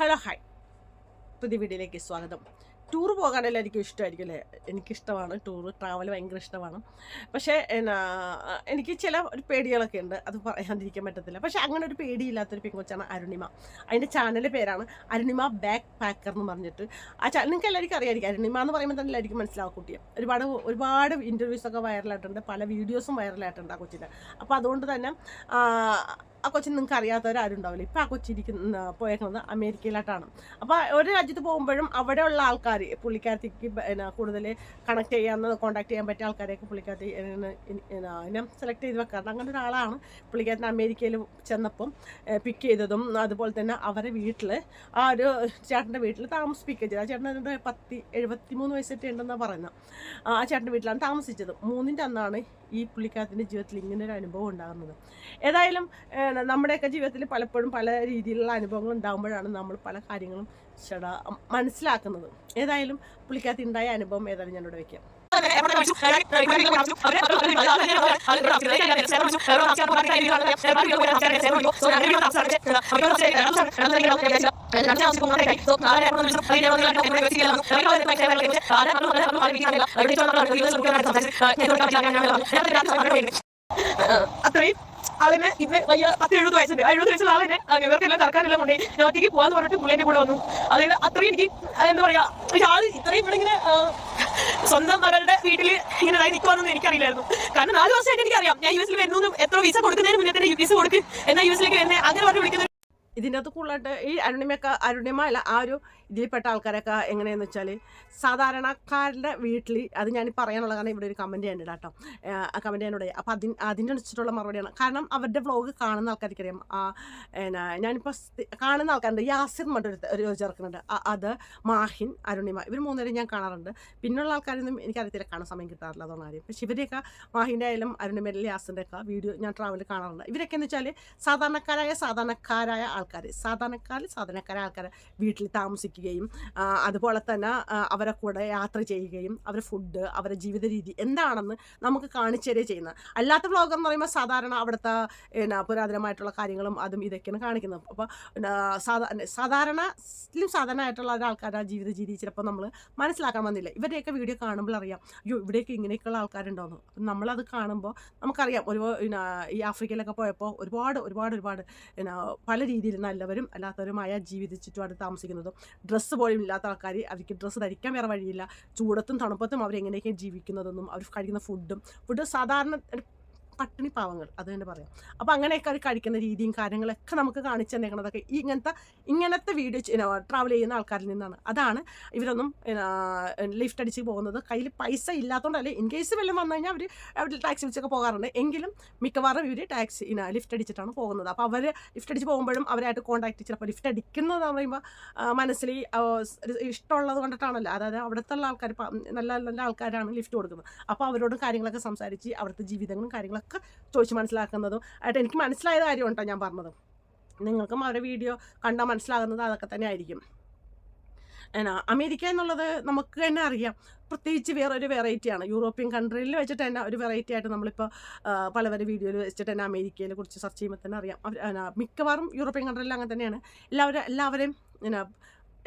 Hello hi. പുതിയ വീഡിയോയിലേക്ക് സ്വാഗതം. ടൂർ പോകാനെല്ലാം എനിക്ക് ഇഷ്ടമായിരിക്കും അല്ലേ? എനിക്കിഷ്ടമാണ് ടൂർ ട്രാവൽ ഭയങ്കര ഇഷ്ടമാണ്. പക്ഷേ എന്നാ എനിക്ക് ചില ഒരു പേടികളൊക്കെ ഉണ്ട്. അത് പറയാതിരിക്കാൻ പറ്റത്തില്ല. പക്ഷേ അങ്ങനെ ഒരു പേടിയില്ലാത്തൊരു പെങ്കൊച്ചാണ് അരുണിമ. അതിന്റെ ചാനലിന്റെ പേരാണ് അരുണിമ ബാക്ക് പാക്കർ എന്ന് പറഞ്ഞിട്ട്. ആ ചാനൽ നിങ്ങൾക്ക് എല്ലാവർക്കും അറിയായിരിക്കും. അരുണിമ എന്ന് പറയുമ്പോൾ തന്നെ എല്ലാവർക്കും മനസ്സിലാവും കുട്ടിയെ. ഒരുപാട് ഒരുപാട് ഇന്റർവ്യൂസൊക്കെ വൈറലായിട്ടുണ്ട് പല വീഡിയോസും വൈറലായിട്ടുണ്ട് ആ കൊച്ചിന്റെ. അപ്പോൾ അതുകൊണ്ട് തന്നെ ആ, കൊച്ചിന് നിങ്ങൾക്ക് അറിയാത്തവരാരും ഉണ്ടാവില്ല ഇപ്പോൾ ആ കൊച്ചിരിക്കുന്ന പോയേക്കുന്നത് അമേരിക്കയിലായിട്ടാണ്. അപ്പോൾ ഒരു രാജ്യത്ത് പോകുമ്പോഴും അവിടെയുള്ള ആൾക്കാർ പുള്ളിക്കാരത്തേക്ക് പിന്നെ കൂടുതൽ കണക്ട് ചെയ്യാവുന്ന കോൺടാക്ട് ചെയ്യാൻ പറ്റിയ ആൾക്കാരെയൊക്കെ പുള്ളിക്കാരത്തി എന്നെ സെലക്ട് ചെയ്ത് വെക്കാറുണ്ട് അങ്ങനെ ഒരാളാണ് പുള്ളിക്കാരത്തിന് അമേരിക്കയിൽ ചെന്നപ്പം പിക്ക് ചെയ്തതും അതുപോലെ തന്നെ അവരെ വീട്ടിൽ ആ ഒരു ചേട്ടന്റെ വീട്ടിൽ താമസിപ്പിക്കുക ചെയ്തു. ആ ചേട്ടൻ അതിന്റെ പത്തി എഴുപത്തി മൂന്ന് വയസ്സൊക്കെ ഉണ്ടെന്നാണ് പറയുന്നത് ആ ചേട്ടന്റെ വീട്ടിലാണ് താമസിച്ചത്. മൂന്നിന്റെ അന്നാണ് ഈ പുള്ളിക്കാരത്തിന്റെ ജീവിതത്തിൽ ഇങ്ങനെ ഒരു അനുഭവം ഉണ്ടാകുന്നത് ഏതായാലും നമ്മുടെയൊക്കെ ജീവിതത്തിൽ പലപ്പോഴും പല രീതിയിലുള്ള അനുഭവങ്ങൾ ഉണ്ടാകുമ്പോഴാണ് നമ്മൾ പല കാര്യങ്ങളും മനസ്സിലാക്കുന്നത് ഏതായാലും പുള്ളിക്കാരത്തി ഉണ്ടായ അനുഭവം ഏതായാലും ഞാനിവിടെ വെക്കാം അത്രയും അവന് ഇന്ന് വയ്യ പത്ത് എഴുപത് വയസ്സുണ്ട് ആ എഴുപത് വയസ്സുള്ള ആളെന്നെ ഇവർക്കെല്ലാം തറക്കാനെല്ലാം കൊണ്ടേ ഞാൻ ഒറ്റയ്ക്ക് പോകാന്ന് പറഞ്ഞിട്ട് പുള്ളിന്റെ കൂടെ വന്നു അതായത് അത്രയും എനിക്ക് എന്താ പറയാ ഒരാൾ ഇത്രയും ഇവിടെ ഇങ്ങനെ സ്വന്തം മകളുടെ വീട്ടിൽ ഇങ്ങനെ ഇതായി നിൽക്കുവാന്നൊന്നും എനിക്കറിയില്ലായിരുന്നു കാരണം നാല് വർഷമായിട്ട് എനിക്കറിയാം ഞാൻ യു എസിൽ വരുന്നു എത്ര വിസ കൊടുക്കുന്നതിന് മുന്നേ തന്നെ യു വിസ കൊടുക്കും എന്നാൽ യു എസിലേക്ക് വരുന്നത് അങ്ങനെ പറഞ്ഞു വിളിക്കുന്ന ഇതിന്റെ അകത്ത് കൂടുതലായിട്ട് ഈ അരുണിമയൊക്കെ അരുണിമ അല്ല ആ ഒരു ഇതിൽപ്പെട്ട ആൾക്കാരൊക്കെ എങ്ങനെയെന്ന് വെച്ചാൽ സാധാരണക്കാരുടെ വീട്ടിൽ അത് ഞാൻ പറയാനുള്ള കാരണം ഇവിടെ ഒരു കമന്റ് ചെയ്യാനുണ്ട് കേട്ടോ ആ കമന്റ് ചെയ്യാനോട് അപ്പോൾ അതിന് അതിന്റെ അനുസരിച്ചിട്ടുള്ള മറുപടിയാണ്. കാരണം അവരുടെ വ്ളോഗ് കാണുന്ന ആൾക്കാർക്കറിയാം. ആ എന്നാ ഞാനിപ്പോൾ കാണുന്ന ആൾക്കാരുണ്ട്. യാസിർ മറ്റൊരു ഒരു ചേർക്കുന്നുണ്ട് അത് മാഹിൻ അരുണിമ ഇവർ മൂന്നുപേരും ഞാൻ കാണാറുണ്ട്. പിന്നുള്ള ആൾക്കാരൊന്നും എനിക്കറിയത്തില്ല. കാണാൻ സമയം കിട്ടാറില്ല അതുകൊണ്ട് ആരും പക്ഷേ ഇവരെയൊക്കെ മാഹിന്റെ ആയാലും അരുണിമയിലെ യാസിന്റെ വീഡിയോ ഞാൻ ട്രാവലിൽ കാണാറുണ്ട്. ഇവരൊക്കെ എന്ന് വെച്ചാൽ സാധാരണക്കാരായ സാധാരണക്കാരായ ആൾക്കാർ സാധാരണക്കാർ സാധാരണക്കാരായ ആൾക്കാർ വീട്ടിൽ താമസിക്കുകയും അതുപോലെ തന്നെ അവരെ കൂടെ യാത്ര ചെയ്യുകയും അവരെ ഫുഡ് അവരെ ജീവിത രീതി എന്താണെന്ന് നമുക്ക് കാണിച്ചു തരിക ചെയ്യുന്നത്. അല്ലാത്ത വ്ളോഗർ എന്ന് പറയുമ്പോൾ സാധാരണ അവിടുത്തെ എന്നാ പുരാതനമായിട്ടുള്ള കാര്യങ്ങളും അതും ഇതൊക്കെയാണ് കാണിക്കുന്നത്. അപ്പോൾ സാധാരണ സാധാരണ സാധാരണ ആയിട്ടുള്ള ഒരാൾക്കാരുടെ ജീവിത രീതി ചിലപ്പോൾ നമ്മൾ മനസ്സിലാക്കാൻ വന്നില്ല. ഇവരുടെയൊക്കെ വീഡിയോ കാണുമ്പോൾ അറിയാം അയ്യോ ഇവിടെയൊക്കെ ഇങ്ങനെയൊക്കെയുള്ള ആൾക്കാരുണ്ടാവുന്നു നമ്മളത് കാണുമ്പോൾ നമുക്കറിയാം. ഒരു ഈ ആഫ്രിക്കയിലൊക്കെ പോയപ്പോൾ ഒരുപാട് ഒരുപാട് ഒരുപാട് പല രീതിയിൽ നല്ലവരും അല്ലാത്തവരുമായ ജീവിത ചുറ്റുപാട് താമസിക്കുന്നത്. ഡ്രസ്സ് പോലും ഇല്ലാത്ത ആൾക്കാർ അവർക്ക് ഡ്രസ്സ് ധരിക്കാൻ വേറെ വഴിയില്ല. ചൂടത്തും തണുപ്പത്തും അവരെങ്ങനെയൊക്കെ ജീവിക്കുന്നതെന്നും അവർ കഴിക്കുന്ന ഫുഡും ഫുഡ് സാധാരണ പട്ടിണി പാവങ്ങൾ അത് തന്നെ പറയാം. അപ്പോൾ അങ്ങനെയൊക്കെ അവർ കഴിക്കുന്ന രീതിയും കാര്യങ്ങളൊക്കെ നമുക്ക് കാണിച്ചു തന്നേക്കണതൊക്കെ ഇങ്ങനത്തെ ഇങ്ങനത്തെ വീഡിയോ ട്രാവൽ ചെയ്യുന്ന ആൾക്കാരിൽ നിന്നാണ്. അതാണ് ഇവരൊന്നും ലിഫ്റ്റ് അടിച്ച് പോകുന്നത്. കയ്യിൽ പൈസ ഇല്ലാത്തതുകൊണ്ടല്ലേ ഇൻ കേസ് വല്ലതും വന്നു കഴിഞ്ഞാൽ അവർ അവർ ടാക്സി വിളിച്ചൊക്കെ പോകാറുണ്ട്. എങ്കിലും മിക്കവാറും ഇവർ ടാക്സി ലിഫ്റ്റ് അടിച്ചിട്ടാണ് പോകുന്നത്. അപ്പോൾ അവർ ലിഫ്റ്റ് അടിച്ച് പോകുമ്പോഴും അവരായിട്ട് കോൺടാക്ട് ചിലപ്പോൾ ലിഫ്റ്റ് അടിക്കുന്നത് പറയുമ്പോൾ മനസ്സിൽ ഇഷ്ടമുള്ളത് കൊണ്ടിട്ടാണല്ലോ. അതായത് അവിടുത്തെ ഉള്ള ആൾക്കാർ നല്ല നല്ല ആൾക്കാരാണ് ലിഫ്റ്റ് കൊടുക്കുന്നത്. അപ്പോൾ അവരോടും കാര്യങ്ങളൊക്കെ സംസാരിച്ച് അവിടുത്തെ ജീവിതങ്ങളും കാര്യങ്ങളൊക്കെ ചോദിച്ച് മനസ്സിലാക്കുന്നതും ആയിട്ട് എനിക്ക് മനസ്സിലായ കാര്യമുണ്ടോ ഞാൻ പറഞ്ഞത്. നിങ്ങൾക്കും അവരുടെ വീഡിയോ കണ്ടാൽ മനസ്സിലാകുന്നത് അതൊക്കെ തന്നെ ആയിരിക്കും. എന്നാ അമേരിക്ക എന്നുള്ളത് നമുക്ക് തന്നെ അറിയാം. പ്രത്യേകിച്ച് വേറൊരു വെറൈറ്റിയാണ് യൂറോപ്യൻ കൺട്രിയിൽ വെച്ചിട്ട് തന്നെ ഒരു വെറൈറ്റി ആയിട്ട് നമ്മളിപ്പോൾ പല പല വീഡിയോയിൽ വെച്ചിട്ട് തന്നെ അമേരിക്കയെ കുറിച്ച് സെർച്ച് ചെയ്യുമ്പോൾ തന്നെ അറിയാം. അവർ മിക്കവാറും യൂറോപ്യൻ കൺട്രിയിൽ അങ്ങനെ തന്നെയാണ്. എല്ലാവരും എല്ലാവരെയും എന്നാ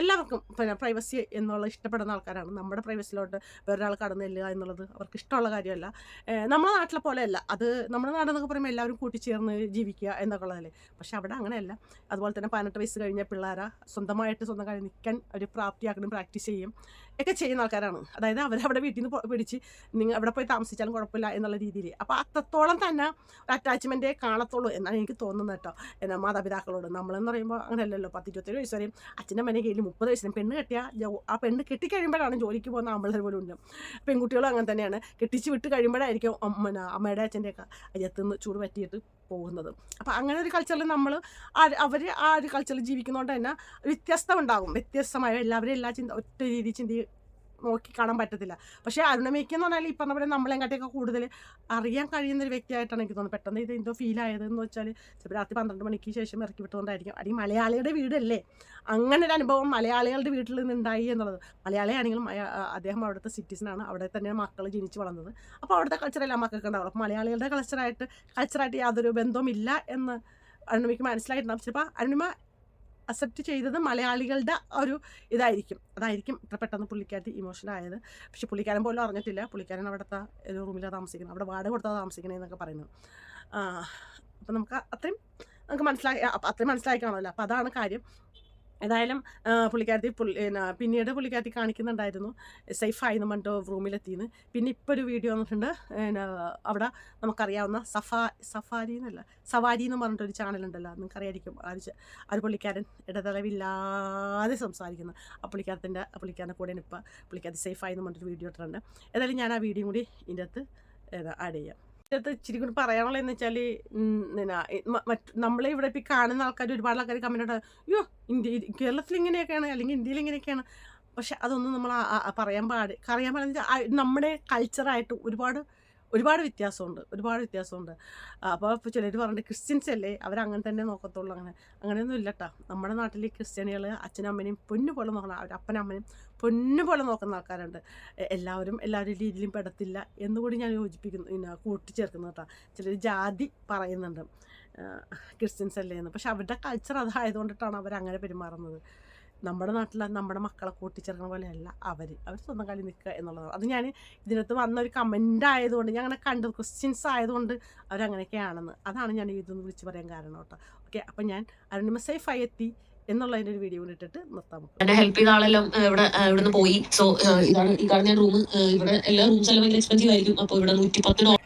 എല്ലാവർക്കും പിന്നെ പ്രൈവസി എന്നുള്ള ഇഷ്ടപ്പെടുന്ന ആൾക്കാരാണ്. നമ്മുടെ പ്രൈവസിയിലോട്ട് വേറൊരാൾ കടന്നു ചെല്ലുക എന്നുള്ളത് അവർക്ക് ഇഷ്ടമുള്ള കാര്യമല്ല. നമ്മുടെ നാട്ടിലെ പോലെയല്ല. അത് നമ്മുടെ നാടെന്നൊക്കെ പറയുമ്പോൾ എല്ലാവരും കൂട്ടിച്ചേർന്ന് ജീവിക്കുക എന്നൊക്കെ ഉള്ളതല്ലേ പക്ഷെ അവിടെ അങ്ങനെയല്ല. അതുപോലെ തന്നെ പതിനെട്ട് വയസ്സ് കഴിഞ്ഞ പിള്ളേരെ സ്വന്തമായിട്ട് സ്വന്തം കാര്യം നിൽക്കാൻ ഒരു പ്രാപ്തിയാക്കണം പ്രാക്ടീസ് ചെയ്യും. ഒക്കെ ചെയ്യുന്ന ആൾക്കാരാണ്. അതായത് അവരവിടെ വീട്ടിൽ നിന്ന് പിടിച്ച് നിങ്ങൾ അവിടെ പോയി താമസിച്ചാലും കുഴപ്പമില്ല എന്നുള്ള രീതിയിൽ അപ്പോൾ അത്രത്തോളം തന്നെ ഒരു അറ്റാച്ച്മെന്റേ കാണത്തുള്ളൂ എന്നാണ് എനിക്ക് തോന്നുന്നത് കേട്ടോ. എന്നാ മാതാപിതാക്കളോട്. നമ്മളെന്ന് പറയുമ്പോൾ അങ്ങനെയല്ലല്ലോ. പത്ത് ഇരുപത്തേഴ് വയസ്സ് വരെയും അച്ഛന്റെ മനെ കയ്യിൽ മുപ്പത് വയസ്സിനും പെണ്ണ് കെട്ടിയാൽ ആ പെണ്ണ് കെട്ടിക്കഴിയുമ്പോഴാണ് ജോലിക്ക് പോകുന്ന ആമ്പിള്ളേർ പോലും ഉണ്ട് പെൺകുട്ടികളും അങ്ങനെ തന്നെയാണ്. കെട്ടിച്ച് വിട്ട് കഴിയുമ്പോഴായിരിക്കും അമ്മ അമ്മയുടെ അച്ഛന്റെയൊക്കെ അയ്യത്തുനിന്ന് ചൂട് പറ്റിയിട്ട് പോകുന്നത്. അപ്പോൾ അങ്ങനെ ഒരു കൾച്ചറിൽ നമ്മൾ അവർ ആ ഒരു കൾച്ചറിൽ ജീവിക്കുന്നതുകൊണ്ട് തന്നെ വ്യത്യസ്തമുണ്ടാകും വ്യത്യസ്തമായ എല്ലാവരും എല്ലാ ചിന്ത ഒറ്റ രീതി ചിന്തി നോക്കി കാണാൻ പറ്റത്തില്ല. പക്ഷേ അരുണമയ്ക്ക് എന്ന് പറഞ്ഞാൽ ഈ പറഞ്ഞ പോലെ നമ്മളെങ്കാട്ടിയൊക്കെ കൂടുതൽ അറിയാൻ കഴിയുന്ന ഒരു വ്യക്തിയായിട്ടാണ് എനിക്ക് തോന്നുന്നത്. പെട്ടെന്ന് ഇത് എന്തോ ഫീൽ ആയതെന്ന് വെച്ചാൽ ചിലപ്പോൾ രാത്രി പന്ത്രണ്ട് മണിക്ക് ശേഷം ഇറക്കി വിട്ടുകൊണ്ടായിരിക്കും അല്ലെങ്കിൽ മലയാളിയുടെ വീടല്ലേ? അങ്ങനെ ഒരു അനുഭവം മലയാളികളുടെ വീട്ടിൽ നിന്നുണ്ടായി എന്നുള്ളത്. മലയാളിയാണെങ്കിലും അദ്ദേഹം അവിടുത്തെ സിറ്റിസനാണ് അവിടെ തന്നെ മക്കൾ ജനിച്ച് വളർന്നത്. അപ്പോൾ അവിടുത്തെ കൾച്ചറല്ല മക്കൾക്ക് ഉണ്ടാവും. അപ്പോൾ മലയാളികളുടെ കൾച്ചറായിട്ട് കൾച്ചറായിട്ട് യാതൊരു ബന്ധവുമില്ല എന്ന് അരുണിമയ്ക്ക് മനസ്സിലായിട്ടുണ്ടാവും. ചിലപ്പോൾ അരുണിമ അക്സെപ്റ്റ് ചെയ്തത് മലയാളികളുടെ ഒരു ഇതായിരിക്കും. അതായിരിക്കും ഇത്ര പെട്ടെന്ന് പുള്ളിക്കാരത്തി ഇമോഷൻ ആയത്. പക്ഷെ പുള്ളിക്കാരൻ പോലും അറിഞ്ഞിട്ടില്ല. പുള്ളിക്കാരൻ അവിടുത്തെ ഒരു റൂമിലാണ് താമസിക്കുന്നത്. അവിടെ വാടക കൊടുത്താൽ താമസിക്കണേ എന്നൊക്കെ പറയുന്നത്. അപ്പം നമുക്ക് അത്രയും നമുക്ക് മനസ്സിലാക്കി അത്രയും മനസ്സിലാക്കണമല്ലോ അപ്പം അതാണ് കാര്യം. ഏതായാലും പുള്ളിക്കാരത്തി പുള്ളി പിന്നെ പിന്നീട് പുള്ളിക്കാരത്തി കാണിക്കുന്നുണ്ടായിരുന്നു സേഫായി എന്ന് പറഞ്ഞിട്ട് റൂമിലെത്തിയെന്ന് പിന്നെ ഇപ്പോൾ ഒരു വീഡിയോ വന്നിട്ടുണ്ട് അവിടെ നമുക്കറിയാവുന്ന സഫാ സഫാരി എന്നല്ല സവാരി എന്ന് പറഞ്ഞിട്ടൊരു ചാനലുണ്ടല്ലോ നിങ്ങൾക്ക് അറിയായിരിക്കും ആ പുള്ളിക്കാരൻ ഇടതടവില്ലാതെ സംസാരിക്കുന്നു. ആ പുള്ളിക്കാരത്തിന്റെ പുള്ളിക്കാരന്റെ കൂടെ ഇപ്പോൾ പുള്ളിക്കാരത്തി സേഫായി എന്ന് പറഞ്ഞിട്ടൊരു വീഡിയോ ഇട്ടിട്ടുണ്ട്. ഏതായാലും ഞാൻ ആ വീഡിയോ കൂടി ഇതിന്റെ അകത്ത് ആഡ് ചെയ്യാം. ഇതിനകത്ത് ഇച്ചിരി കൂടി പറയാനുള്ളതെന്ന് വെച്ചാൽ നമ്മളെ ഇവിടെ ഇപ്പോൾ കാണുന്ന ആൾക്കാർ ഒരുപാട് ആൾക്കാർ കമന്റ് അയ്യോ ഇന്ത്യ കേരളത്തിൽ ഇങ്ങനെയൊക്കെയാണ് അല്ലെങ്കിൽ ഇന്ത്യയിൽ ഇങ്ങനെയൊക്കെയാണ് പക്ഷെ അതൊന്നും നമ്മൾ പറയാൻ പാടില്ല പറയാൻ പാടില്ല. നമ്മുടെ കൾച്ചറായിട്ട് ഒരുപാട് ഒരുപാട് വ്യത്യാസമുണ്ട് ഒരുപാട് വ്യത്യാസമുണ്ട്. അപ്പോൾ ഇപ്പോൾ ചിലർ പറഞ്ഞിട്ട് ക്രിസ്ത്യൻസ് അല്ലേ? അവരങ്ങനെ തന്നെ നോക്കത്തുള്ളൂ അങ്ങനെ. അങ്ങനെയൊന്നും ഇല്ല കേട്ടോ നമ്മുടെ നാട്ടിൽ ക്രിസ്ത്യാനികൾ അച്ഛനമ്മനെയും പൊന്നു പോലെ നോക്കണം അവർ അപ്പനമ്മനെയും പൊന്നു പോലെ നോക്കുന്ന ആൾക്കാരുണ്ട്. എല്ലാവരും എല്ലാവരും രീതിയിലും പെടത്തില്ല എന്നുകൂടി ഞാൻ യോജിപ്പിക്കുന്നു. പിന്നെ കൂട്ടിച്ചേർക്കുന്നു കേട്ടോ ചിലർ ജാതി പറയുന്നുണ്ട് ക്രിസ്ത്യൻസ് അല്ലേ എന്ന്. പക്ഷെ അവരുടെ കൾച്ചർ അതായതുകൊണ്ടിട്ടാണ് അവർ അങ്ങനെ പെരുമാറുന്നത്. നമ്മുടെ നാട്ടിലെ നമ്മുടെ മക്കളെ കൂട്ടിച്ചേർക്കുന്ന പോലെയല്ല. അവർ അവർ സ്വന്തം കളി നിൽക്കുക എന്നുള്ളതാണ്. അത് ഞാൻ ഇതിനകത്ത് വന്ന ഒരു കമന്റ് ആയതുകൊണ്ട് ഞാൻ അങ്ങനെ കണ്ടു ക്വസ്റ്റ്യൻസ് ആയതുകൊണ്ട് അവരങ്ങനെയൊക്കെയാണെന്ന്. അതാണ് ഞാൻ ഇതൊന്ന് വിളിച്ച് പറയാൻ കാരണം കേട്ടോ. ഓക്കെ അപ്പം ഞാൻ അരുണിമ സേഫായി എത്തി എന്റെ ഒരു വീഡിയോ ഇട്ടിട്ട് നിർത്താം എന്റെ ഹെൽപ്പ് ചെയ്ത ആളെല്ലാം ഇവിടെ ഇവിടുന്ന് പോയി. സോ ഇതാണ് ഈ കാണുന്ന റൂം ഇവിടെ എല്ലാ റൂംസ് എല്ലാം ഭയങ്കര എക്സ്പെൻസീവ് ആയിരിക്കും. അപ്പോൾ ഇവിടെ നൂറ്റി പത്ത് ഡോളർ